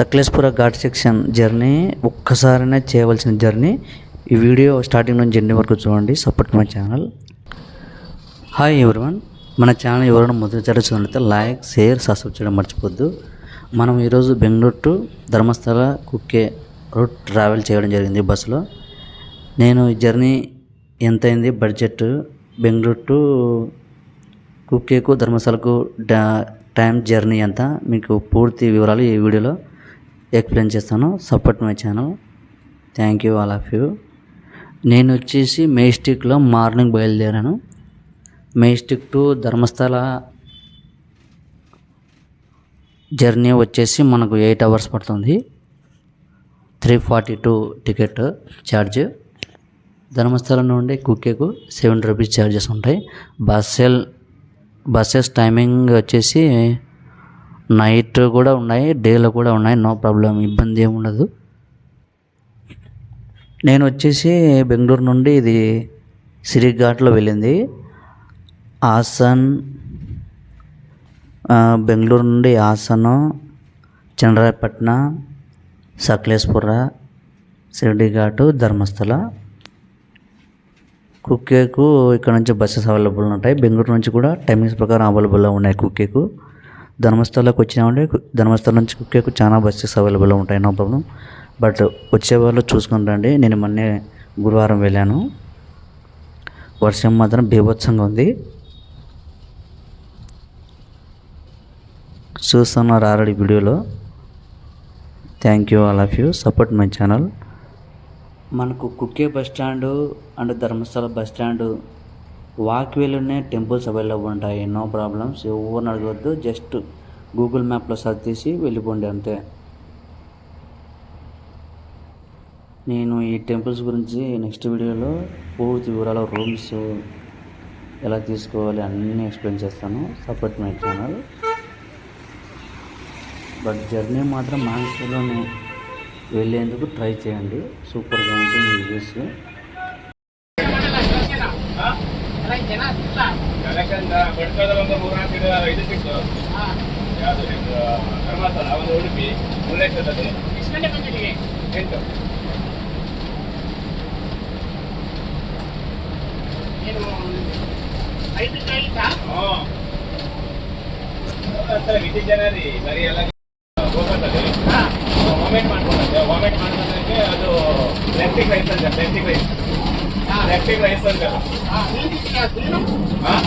సక్లేస్పుర ghat section journey ఒక్కసారైనా చేయవలసిన journey ఈ వీడియో స్టార్టింగ్ నుంచి జర్నీ వరకు చూడండి support my channel hi everyone మన ఛానల్ ఎవరైనా మొదటిసారి చూసినట్లయితే లైక్ షేర్ సబ్స్క్రైబ్ చేయడం మర్చిపోద్దు మనం ఈరోజు Bengaluru to Dharmasthala Kukke route travel చేయడం జరిగింది బస్సులో నేను ఈ జర్నీ ఎంతైంది బడ్జెట్ బెంగళూరు టు కుక్కేకు ధర్మస్థలకు టైం జర్నీ అంతా మీకు పూర్తి వివరాలు ఈ వీడియోలో ఎక్స్ప్లెయిన్ చేస్తాను support my channel thank you all of you నేను వచ్చేసి మేస్టిక్లో మార్నింగ్ బయలుదేరాను మేస్టిక్ టు ధర్మస్థల జర్నీ వచ్చేసి మనకు ఎయిట్ అవర్స్ పడుతుంది three forty two ticket charge Dharmasthalam నుండి కుక్కేకు సెవెన్ రూపీస్ ఛార్జెస్ ఉంటాయి బస్సెల్ బస్సెస్ టైమింగ్ వచ్చేసి నైట్ కూడా ఉన్నాయి డేలో కూడా ఉన్నాయి నో ప్రాబ్లం ఇబ్బంది ఏమి ఉండదు నేను వచ్చేసి బెంగళూరు నుండి ఇది సిరిఘాట్లో వెళ్ళింది ఆసన్ బెంగళూరు నుండి ఆసను చండ్రాయపట్న సకలేశ్పుర షిరిడిఘాటు ధర్మస్థల కుక్కేకు ఇక్కడ నుంచి బస్సెస్ అవైలబుల్ ఉంటాయి బెంగళూరు నుంచి కూడా టైమింగ్స్ ప్రకారం అవైలబుల్గా ఉన్నాయి కుక్కేకు ధర్మస్థలంకి వచ్చినామంటే ధర్మస్థలం నుంచి కుక్కేకు చాలా బస్సెస్ అవైలబుల్ ఉంటాయి నో ప్రాబ్లం బట్ వచ్చేవాళ్ళు చూసుకుని రండి నేను మొన్నే గురువారం వెళ్ళాను వర్షం మాత్రం బీభత్సంగా ఉంది చూస్తున్నారు ఆల్రెడీ వీడియోలో thank you all of you support my channel మనకు Kukke bus stand and Dharmasthala bus stand walk వేలోనే temples available ఉంటాయి నో ప్రాబ్లమ్స్ ఎవరు అడగవద్దు జస్ట్ గూగుల్ మ్యాప్లో సర్చ్ చేసి వెళ్ళిపోండి అంతే నేను ఈ టెంపుల్స్ గురించి నెక్స్ట్ వీడియోలో పూర్తి వివరాలు రూమ్స్ ఎలా తీసుకోవాలి అన్నీ ఎక్స్ప్లెయిన్ చేస్తాను support my channel but journey మాత్రం మాన్సూన్లోనే వెళ్ళేందుకు ట్రై చేయండి సూపర్గా ఉంటుంది వ్యూస్ ಧರ್ಮಸ್ಥಳ ಒಂದು ಉಡುಪಿ ಮುಳ್ಳೇಶ್ವರದಲ್ಲಿ ಎಷ್ಟು ಗಂಟೆ ಬಂದಿದ್ದೀವಿ ಎಂಟು ಏನು ಐದು ಜನ ರೀ ಬರೀ ಎಲ್ಲ ವಾಮಿಟ್ ಮಾಡ್ಕೊಂಡಂತೆ ವಾಮಿಟ್ ಅದು ರೈಸ್ ಅಂತ ರೈಸ್ ರೈಸ್ ಅಂತ ಹಾಂ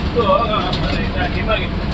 ಇತ್ತು ಇವಾಗಿತ್ತು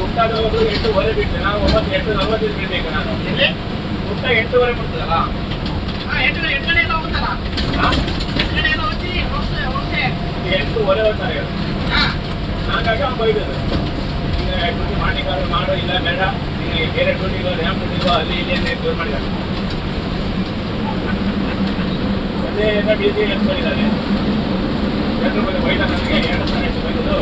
ಮುಟ್ಟಾದವರು ಎಂಟೂವರೆ ಬಿಟ್ಟೆ ನಾನು ಒಂಬತ್ತು ಎಂಟು ನಲ್ವತ್ತೈದು ಬಿಡ್ಬೇಕು ನಾನು ಮುಟ್ಟ ಎಂಟೂವರೆ ಮುಟ್ತದಲ್ಲ ಎಂಟೂವರೆ ಬರ್ತಾರೆ ಹಾಗಾಗಿ ಅವ್ನು ಬೈದದು ಮಾಡಿದ್ದಾರೆ ಮಾಡೋ ಇಲ್ಲ ಬೇಡ ಬೇರೆ ಟೂಟಿಗೋ ರ್ಯಾಮ್ ಟೂಟಿಗೋ ಅಲ್ಲಿ ಇಲ್ಲಿ ಅಂತ ದೂರ ಮಾಡಿದ್ದಾರೆ ಅದೇ ಎಲ್ಲ ಡಿ ಸಿ ಎಸ್ ಮಾಡಿದ್ದಾರೆ ಎರಡು ಬೈದ ನನಗೆ ಎರಡು ಸಾವಿರ ಎಷ್ಟು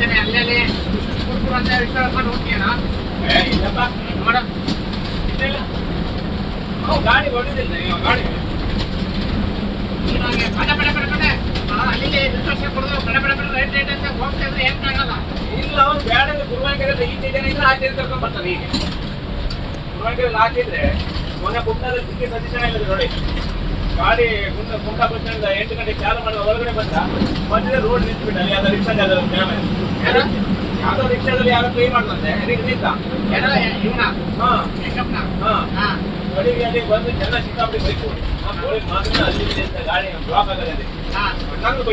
ಮಾಡ್ತೇನೆ ಅಲ್ಲೇ ಕುರ್ಕುರ ಅಂತ ವಿಚಾರಿಸ್ಕೊಂಡು ಹೋಗ್ತೀಯಣ ನೋಡ ಗಾಡಿ ಹೊಡೆದಿಲ್ಲ ಇವಾಗ ಗಾಡಿ ಪಟ ಪಟ ಪಟ ಪಟ ಅಲ್ಲಿಗೆ ದುರ್ದರ್ಶನ ಕೊಡೋದು ಪಟ ಪಟ ಪಟ ರೈಟ್ ರೈಟ್ ಅಂತ ಹೋಗ್ತಾ ಇದ್ರೆ ಏನು ಆಗಲ್ಲ ಇಲ್ಲ ಅವ್ರು ಬೇಡ ಅಂದ್ರೆ ಗುರುವಾಂಕರಲ್ಲಿ ಈ ಜನ ಇಲ್ಲ ಆಚೆ ಕರ್ಕೊಂಡು ಬರ್ತಾರೆ ಈಗ ಗುರುವಾಂಕರಲ್ಲಿ ಹಾಕಿದ್ರೆ ಮೊನ್ನೆ ಕುಂಟಾದಲ್ಲಿ ಸಿಕ್ಕಿ ಸಜೆಷನ್ ಹೇಳಿದ್ರು ನೋಡಿ ಗಾಡಿ ಕುಂಟ ಕುಂಟ ಬಸ್ ಎಂಟು ಗಂಟೆಗೆ ಚಾಲು ಮಾಡಿ ಒಳಗಡೆ ಬಂದ ಮಧ್ಯದ ರೋಡ್ ನಿಂತ್ಬಿಟ್ಟು ಅಲ್ಲಿ ಅದರ ರಿಕ್ಷಾ ಅದರ ಕ್ಯಾಮೆ ಯಾವುದೋ ರಿಕ್ಷಾದಲ್ಲಿ ಯಾರೋ ಕೈ ಮಾಡ್ತಾರೆ ನಿಂತ ಕಡೆಗೆ ಅಲ್ಲಿ ಬಂದು ಜನ ಸಿಕ್ಕಾಪಟ್ಟೆ ಆ ಪೊಲೀಸ್ ಮಾತ್ರ ಅಲ್ಲಿ ಗಾಡಿ ಬ್ಲಾಕ್ ಆಗಲ್ಲ